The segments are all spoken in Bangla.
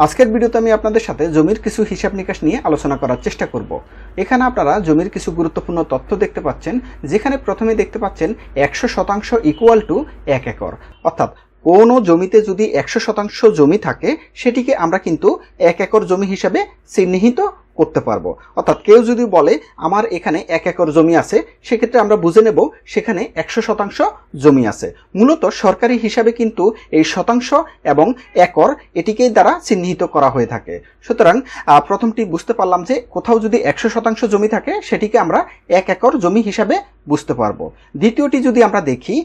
আজকের ভিডিওতে আমি আপনাদের সাথে জমির কিছু হিসাব নিকাশ নিয়ে আলোচনা করার চেষ্টা করব। এখানে আপনারা জমির কিছু গুরুত্বপূর্ণ তথ্য দেখতে পাচ্ছেন, যেখানে প্রথমে দেখতে পাচ্ছেন একশো শতাংশ ইকুয়াল টু এক একর। অর্থাৎ কোনো জমিতে যদি একশো শতাংশ জমি থাকে, সেটিকে আমরা কিন্তু এক একর জমি হিসাবে চিহ্নিত করতে পারব। অর্থাৎ কেউ যদি বলে, আমার এখানে এক একর জমি আছে, সেক্ষেত্রে আমরা বুঝে নেব সেখানে একশো শতাংশ জমি আছে। মূলত সরকারি হিসাবে কিন্তু এই শতাংশ এবং একর এটিকেই দ্বারা চিহ্নিত করা হয়ে থাকে। সুতরাং প্রথমটি বুঝতে পারলাম যে কোথাও যদি একশো শতাংশ জমি থাকে, সেটিকে আমরা এক একর জমি হিসাবে বুঝতে পারব। দ্বিতীয়টি যদি আমরা দেখি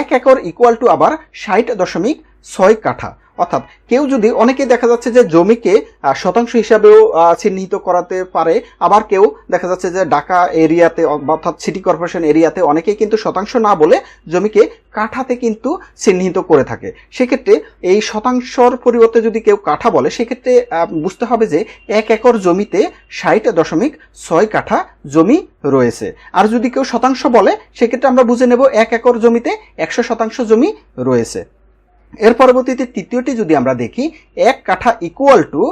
এক একর ইকুয়াল টু আবার ষাট দশমিক ছয় কাঠা। অর্থাৎ কেউ যদি অনেকে দেখা যাচ্ছে যে জমিকে শতাংশ হিসাবেও চিহ্নিত করাতে পারে, আবার কেউ দেখা যাচ্ছে যে ঢাকা এরিয়াতে অর্থাৎ সিটি কর্পোরেশন এরিয়াতে অনেকেই কিন্তু শতাংশ না বলে জমিকে কাঠাতে কিন্তু চিহ্নিত করে থাকে। সেক্ষেত্রে এই শতাংশর পরিবর্তে যদি কেউ কাঠা বলে, সেক্ষেত্রে বুঝতে হবে যে এক একর জমিতে ষাট দশমিক ছয় কাঠা জমি রয়েছে। আর যদি কেউ শতাংশ বলে, সেক্ষেত্রে আমরা বুঝে নেব এক একর জমিতে একশো শতাংশ জমি রয়েছে। এর পরবর্তীতে তৃতীয়টি যদি আমরা দেখি, এক কাঠা ইকুয়াল টু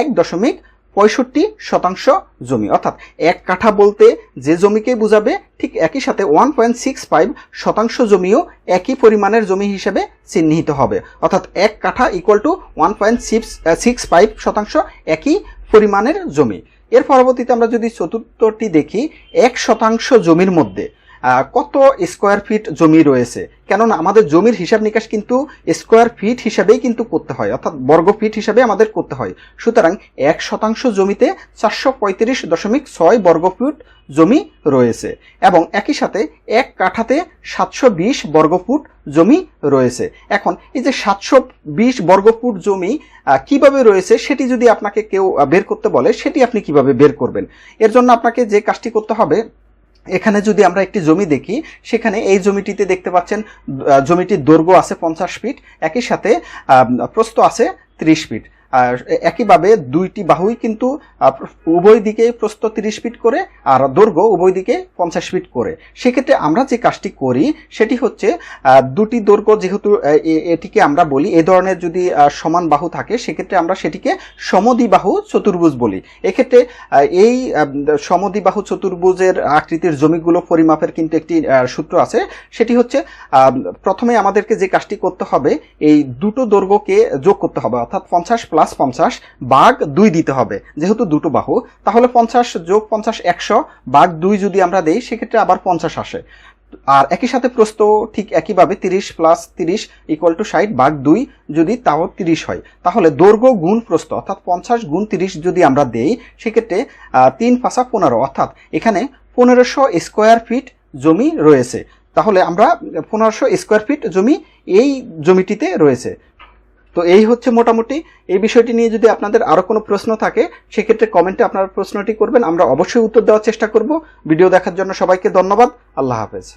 এক দশমিক পঁয়ষট্টি শতাংশ জমি। অর্থাৎ এক কাঠা বলতে যে জমিকে বোঝাবে, ঠিক একই সাথে ওয়ান পয়েন্ট সিক্স ফাইভ শতাংশ জমিও একই পরিমাণের জমি হিসেবে চিহ্নিত হবে। অর্থাৎ এক কাঠা equal to one point six six five শতাংশ একই পরিমাণের জমি। এর পরবর্তীতে আমরা যদি চতুর্থটি দেখি, এক শতাংশ জমির মধ্যে কত স্কোয়ার ফিট জমি রয়েছে? কেননা আমাদের জমির হিসাব নিকাশ কিন্তু স্কোয়ার ফিট হিসাবেই কিন্তু করতে হয়, অর্থাৎ বর্গ ফিট হিসাবে আমাদের করতে হয়। সুতরাং এক শতাংশ জমিতে চারশো পঁয়ত্রিশ দশমিক ছয় বর্গ ফুট জমি রয়েছে এবং একই সাথে এক কাঠাতে সাতশো বিশ বর্গ ফুট জমি রয়েছে। এখন এই যে সাতশো বিশ বর্গ ফুট জমি কীভাবে রয়েছে সেটি যদি আপনাকে কেউ বের করতে বলে, সেটি আপনি কীভাবে বের করবেন? এর জন্য আপনাকে যে কাজটি করতে হবে এখানে যদি আমরা একটি জমি দেখি সেখানে এই জমিটিতে দেখতে পাচ্ছেন জমিটির দৈর্ঘ্য আছে পঞ্চাশ ফিট একই সাথে আহ, প্রস্থ আছে ত্রিশ ফিট। একইভাবে দুইটি বাহুই কিন্তু উভয় দিকে প্রস্থ তিরিশ ফিট করে আর দৈর্ঘ্য উভয় দিকে পঞ্চাশ ফিট করে। সেক্ষেত্রে আমরা যে কাজটি করি সেটি হচ্ছে দুটি দৈর্ঘ্য যেহেতু এটিকে আমরা বলি এ ধরনের যদি সমান বাহু থাকে সেক্ষেত্রে আমরা সেটিকে সমদ্বিবাহু চতুর্ভুজ বলি। এক্ষেত্রে এই আহ, সমদ্বিবাহু চতুর্ভুজের আকৃতির জমিগুলো পরিমাপের কিন্তু একটি সূত্র আছে। সেটি হচ্ছে প্রথমে আমাদেরকে যে কাজটি করতে হবে এই দুটো দৈর্ঘ্যকে যোগ করতে হবে অর্থাৎ পঞ্চাশ প্লাস পঞ্চাশ বাঘ দুই দিতে হবে। যেহেতু দুটো বাহু, তাহলে পঞ্চাশ যোগ পঞ্চাশ একশো বাঘ দুই যদি আমরা দেই, সেক্ষেত্রে আবার পঞ্চাশ আসে। আর একই সাথে প্রস্ত ঠিক একইভাবে তিরিশ প্লাস তিরিশ ইকুয়াল টু ষাট বাঘ দুই যদি তাও তিরিশ হয়। তাহলে দৈর্ঘ্য গুণ প্রস্ত অর্থাৎ পঞ্চাশ গুণ তিরিশ যদি আমরা দেই, সেক্ষেত্রে তিন পাঁচা পনেরো, অর্থাৎ এখানে পনেরোশো স্কোয়ার ফিট জমি রয়েছে। তাহলে আমরা পনেরোশো স্কোয়ার ফিট জমি, এই জমিটিতে রয়েছে। তো এই হচ্ছে মোটামুটি এই বিষয়টি নিয়ে যদি আপনাদের আরও কোনো প্রশ্ন থাকে, সেক্ষেত্রে কমেন্টে আপনারা প্রশ্নটি করবেন। আমরা অবশ্যই উত্তর দেওয়ার চেষ্টা করব। ভিডিও দেখার জন্য সবাইকে ধন্যবাদ। আল্লাহ হাফেজ।